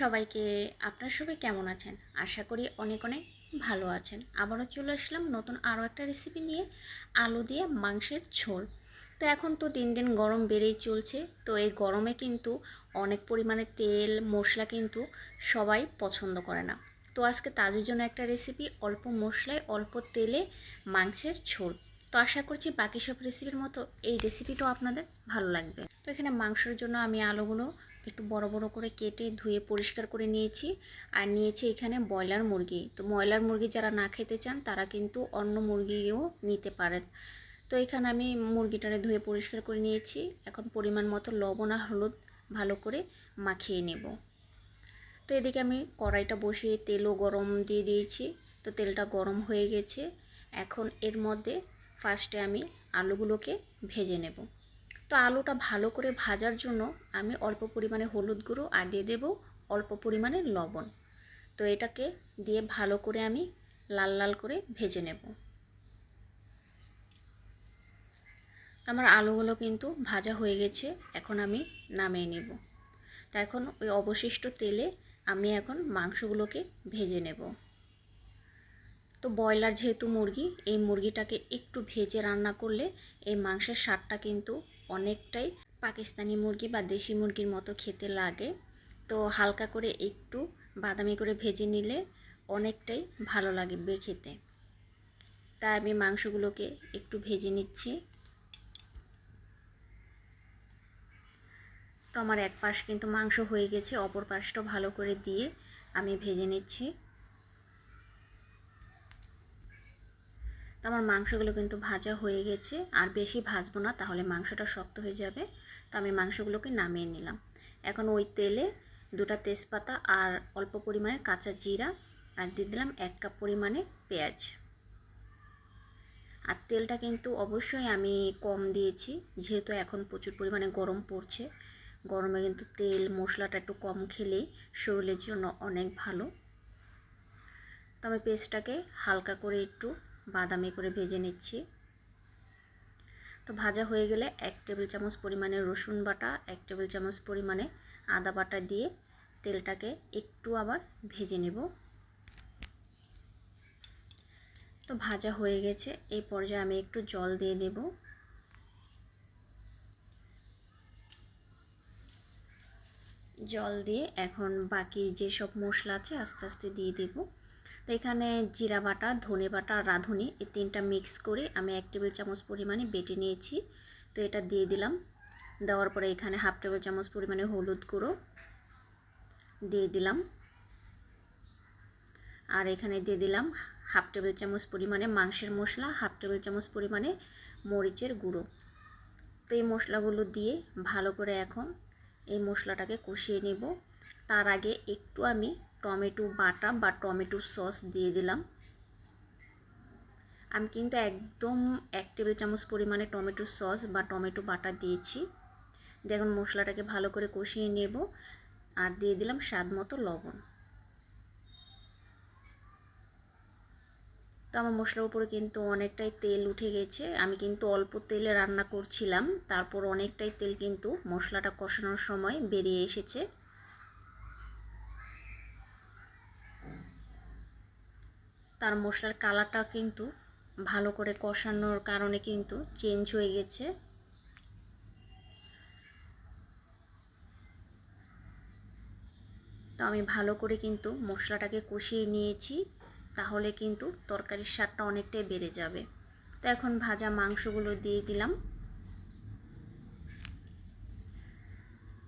সবাইকে। আপনার সবাই কেমন আছেন? আশা করি অনেক অনেক ভালো আছেন। আবারও চলে আসলাম নতুন আরও একটা রেসিপি নিয়ে, আলু দিয়ে মাংসের ঝোল। তো এখন তো দিন দিন গরম বেড়েই চলছে। তো এই গরমে কিন্তু অনেক পরিমাণে তেল, মশলা কিন্তু সবাই পছন্দ করে না। তো আজকে তাদের জন্য একটা রেসিপি অল্প মশলায় অল্প তেলে মাংসের ঝোল। তো আশা করছি বাকি সব রেসিপির মতো এই রেসিপিটাও আপনাদের ভালো লাগবে। তো এখানে মাংসের জন্য আমি আলুগুলো একটু বড় বড় করে কেটে ধুয়ে পরিষ্কার করে নিয়েছি। আর নিয়েছি এখানে ব্রয়লার মুরগি। তো ব্রয়লার মুরগি যারা না খেতে চান, তারা কিন্তু অন্য মুরগিও নিতে পারেন। তো এখানে আমি মুরগিটারে ধুয়ে পরিষ্কার করে নিয়েছি। এখন পরিমাণ মতো লবণ আর হলুদ ভালো করে মাখিয়ে নেব। তো এদিকে আমি কড়াইটা বসিয়ে তেলও গরম দিয়ে দিয়েছি। তো তেলটা গরম হয়ে গেছে। এখন এর মধ্যে ফার্স্টে আমি আলুগুলোকে ভেজে নেব। তো আলুটা ভালো করে ভাজার জন্য আমি অল্প পরিমাণে হলুদ গুঁড়ো আর দিয়ে দেব অল্প পরিমাণে লবণ। তো এটাকে দিয়ে ভালো করে আমি লাল লাল করে ভেজে নেব। আমার আলুগুলো কিন্তু ভাজা হয়ে গেছে, এখন আমি নামিয়ে নেব। তা এখন ওই অবশিষ্ট তেলে আমি এখন মাংসগুলোকে ভেজে নেব। তো ব্রয়লার যেহেতু মুরগি, এই মুরগিটাকে একটু ভেজে রান্না করলে এই মাংসের স্বাদটা কিন্তু অনেকটাই পাকিস্তানি মুরগি বা দেশি মুরগির মতো খেতে লাগে। তো হালকা করে একটু বাদামি করে ভেজে নিলে অনেকটাই ভালো লাগবে খেতে। তাই আমি মাংসগুলোকে একটু ভেজে নিচ্ছি। তো আমার এক পাশ কিন্তু মাংস হয়ে গেছে, অপর পাশটা ভালো করে দিয়ে আমি ভেজে নিচ্ছি। তো আমার মাংসগুলো কিন্তু ভাজা হয়ে গেছে। আর বেশি ভাজবো না, তাহলে মাংসটা শক্ত হয়ে যাবে। তো আমি মাংসগুলোকে নামিয়ে নিলাম। এখন ওই তেলে দুটা তেজপাতা আর অল্প পরিমাণে কাঁচা জিরা আর দিয়ে দিলাম এক কাপ পরিমাণে পেঁয়াজ। আর তেলটা কিন্তু অবশ্যই আমি কম দিয়েছি, যেহেতু এখন প্রচুর পরিমাণে গরম পড়ছে। গরমে কিন্তু তেল, মশলাটা একটু কম খেলেই শরীরের জন্য অনেক ভালো। তো আমি পেস্টটাকে হালকা করে একটু বাদামি করে ভেজে নিচ্ছি। তো ভাজা হয়ে গেলে এক টেবিল চামচ পরিমাণে রসুন বাটা, এক টেবিল চামচ পরিমাণে আদা বাটা দিয়ে তেলটাকে একটু আবার ভেজে নেব। তো ভাজা হয়ে গেছে, এই পর্যায়ে আমি একটু জল দিয়ে দেব। জল দিয়ে এখন বাকি যেসব মশলা আছে আস্তে আস্তে দিয়ে দেবো। তো এখানে জিরা বাটা, ধনে বাটা রাঁধুনি এই তিনটা মিক্স করে আমি এক টেবিল চামচ পরিমাণে বেটে নিয়েছি। তো এটা দিয়ে দিলাম। দেওয়ার পরে এখানে হাফ টেবিল চামচ পরিমাণে হলুদ গুঁড়ো দিয়ে দিলাম। আর এখানে দিয়ে দিলাম হাফ টেবিল চামচ পরিমাণে মাংসের মশলা হাফ টেবিল চামচ পরিমাণে মরিচের গুঁড়ো। তো এই মশলাগুলো দিয়ে ভালো করে এখন এই মশলাটাকে কষিয়ে নেব। তার আগে একটু আমি টমেটো বাটা বা টমেটোর সস দিয়ে দিলাম। আমি কিন্তু একদম এক টেবিল চামচ পরিমাণে টমেটো সস বা টমেটো বাটা দিয়েছি। দেখুন, মশলাটাকে ভালো করে কষিয়ে নেব আর দিয়ে দিলাম স্বাদ মতো লবণ। তো আমার মশলার উপরে কিন্তু অনেকটাই তেল উঠে গেছে। আমি কিন্তু অল্প তেলে রান্না করছিলাম, তারপর অনেকটাই তেল কিন্তু মশলাটা কষানোর সময় বেরিয়ে এসেছে। তার মশলার কালারটা কিন্তু ভালো করে কষানোর কারণে কিন্তু চেঞ্জ হয়ে গেছে। তো আমি ভালো করে কিন্তু মশলাটাকে কষিয়ে নিয়েছি, তাহলে কিন্তু তরকারির স্বাদটা অনেকটাই বেড়ে যাবে। তো এখন ভাজা মাংসগুলো দিয়ে দিলাম।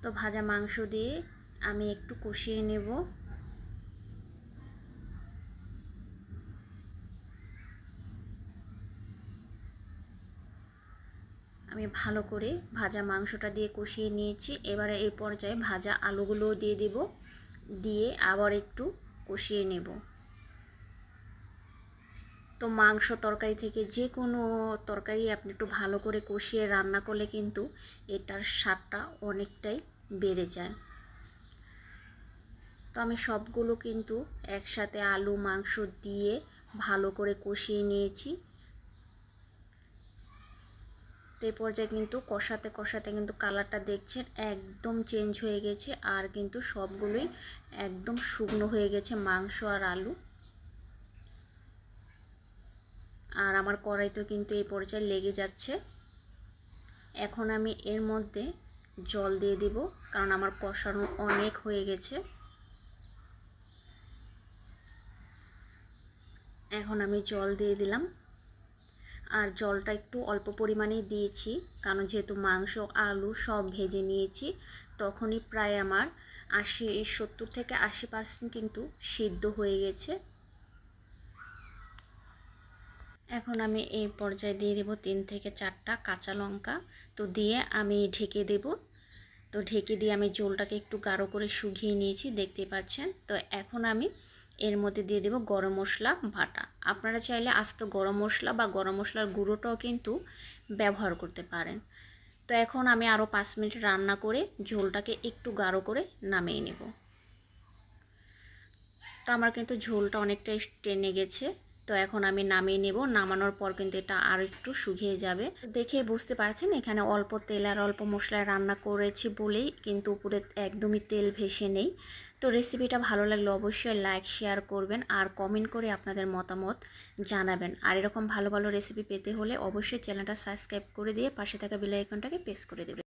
তো ভাজা মাংস দিয়ে আমি একটু কষিয়ে নেব। আমি ভালো করে ভাজা মাংসটা দিয়ে কষিয়ে নিয়েছি। এবারে এই পর্যায়ে ভাজা আলুগুলো দিয়ে দেব। দিয়ে আবার একটু কষিয়ে নেব। তো মাংস তরকারি থেকে যে কোনো তরকারি আপনি একটু ভালো করে কষিয়ে রান্না করলে কিন্তু এটার স্বাদটা অনেকটাই বেড়ে যায়। তো আমি সবগুলো কিন্তু একসাথে আলু মাংস দিয়ে ভালো করে কষিয়ে নিয়েছি। তো এই পর্যায়ে কিন্তু কষাতে কষাতে কিন্তু কালারটা দেখছেন একদম চেঞ্জ হয়ে গেছে। আর কিন্তু সবগুলোই একদম শুকনো হয়ে গেছে মাংস আর আলু। আর আমার কড়াইতেও কিন্তু এই পর্যায়ে লেগে যাচ্ছে। এখন আমি এর মধ্যে জল দিয়ে দিব, কারণ আমার কষানো অনেক হয়ে গেছে। এখন আমি জল দিয়ে দিলাম। আর জলটা একটু অল্প পরিমাণেই দিয়েছি। কারণ যেহেতু মাংস, আলু সব ভেজে নিয়েছি, তখনই প্রায় আমার আশি, সত্তর থেকে আশি পার্সেন্ট কিন্তু সিদ্ধ হয়ে গেছে। এখন আমি এই পর্যায়ে দিয়ে দেব তিন থেকে চারটা কাঁচা লঙ্কা। তো দিয়ে আমি ঢেকে দেব। তো ঢেকে দিয়ে আমি জলটাকে একটু গাঢ় করে শুকিয়ে নিয়েছি দেখতে পাচ্ছেন। তো এখন আমি এর মধ্যে দিয়ে দেব গরম মশলা, বাটা। আপনারা চাইলে আস্ত গরম মশলা বা গরম মশলার গুঁড়োটাও কিন্তু ব্যবহার করতে পারেন। তো এখন আমি আরও পাঁচ মিনিট রান্না করে ঝোলটাকে একটু গাঢ় করে নামিয়ে নেব। তো আমার কিন্তু ঝোলটা অনেকটাই টেনে গেছে। তো এখন আমি নামিয়ে নেব। নামানোর পর কিন্তু এটা আর একটু শুকিয়ে যাবে। দেখে বুঝতে পারছেন, এখানে অল্প তেল আর অল্প মশলায় রান্না করেছি বলেই কিন্তু উপরে একদমই তেল ভেসে নেই। তো রেসিপিটা ভালো লাগলে অবশ্যই লাইক শেয়ার করবেন আর কমেন্ট করে আপনাদের মতামত জানাবেন। আর এরকম ভালো ভালো রেসিপি পেতে হলে অবশ্যই চ্যানেলটা সাবস্ক্রাইব করে দিয়ে পাশে থাকা বেল আইকনটাকে প্রেস করে দেবেন।